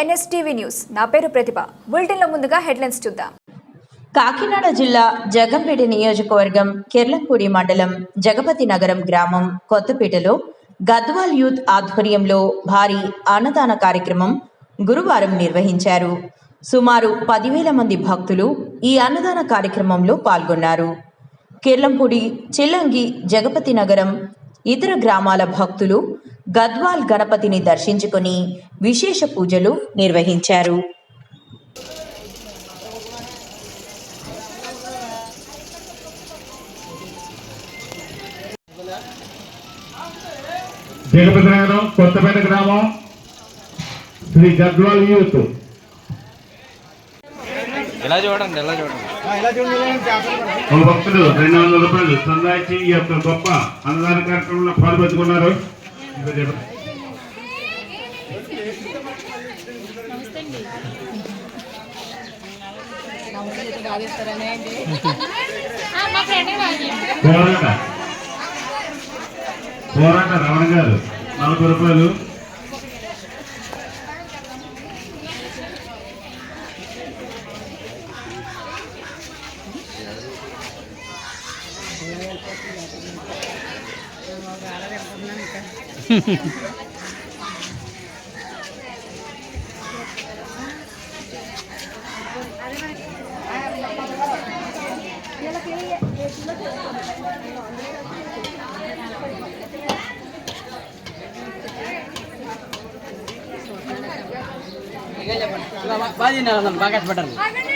NSTV news. నా పేరు ప్రతిభ. బులెటిన్లో ముందుగా హెడ్లైన్స్ చూద్దాం. కాకినాడ జిల్లా జగంపేట నియోజకవర్గం కిర్లంపూడి మండలం జగపతి నగరం గ్రామం కొత్తపేటలో గద్వాల్ యూత్ ఆధ్వర్యంలో భారీ అన్నదాన కార్యక్రమం గురువారం నిర్వహించారు. సుమారు పదివేల మంది భక్తులు ఈ అన్నదాన కార్యక్రమంలో పాల్గొన్నారు. కిర్లంపూడి చిల్లంగి జగపతి నగరం ఇతర గ్రామాల భక్తులు గద్వాల్ గణపతిని దర్శించుకొని విశేష పూజలు నిర్వహించారు. జగపతి నగరం కొత్తపేట గ్రామం శ్రీ గద్వాల్ యూత్. ఇలా చూడండి ఇలా చూడండి? ఒక భక్తులు రెండు వందల రూపాయలు ఇచ్చి ఈ యొక్క గొప్ప అన్నదాన కార్యక్రమంలో పాల్పంచుకున్నారు. పోరాట పోరాట రమణ గారు నలభై రూపాయలు బాగా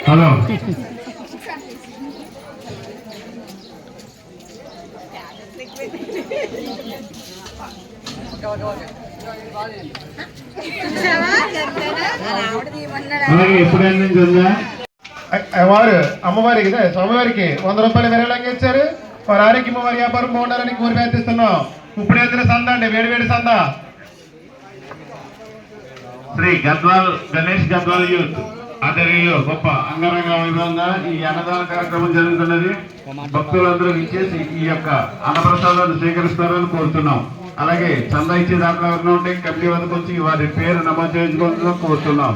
Halo. Thank you. వారు అమ్మవారికి స్వామివారికి వంద రూపాయలు విరళంగా ఇచ్చారు. వారి ఆరోగ్యం వారి వ్యాపారం బాగుండాలని కోరి ప్రార్థిస్తున్నాం ఇప్పుడు ఎత్తున సంద అండి వేడి వేడి సంద. శ్రీ గద్వాల్ గణేష్ గద్వాల్ యూత్ ఆధ్వర్యంలో గొప్ప అంగరంగ వైభవంగా ఈ అన్నదాన కార్యక్రమం జరుగుతున్నది. భక్తులందరూ ఇచ్చేసి ఈ యొక్క అన్నప్రసాదాన్ని స్వీకరిస్తారని కోరుతున్నాం. అలాగే చందా ఇచ్చే దాంట్లో ఎవరైనా ఉంటే కమిటీ వద్దకు వచ్చి వారి పేరు నమోదు చేయించుకోవాలని కోరుతున్నాం.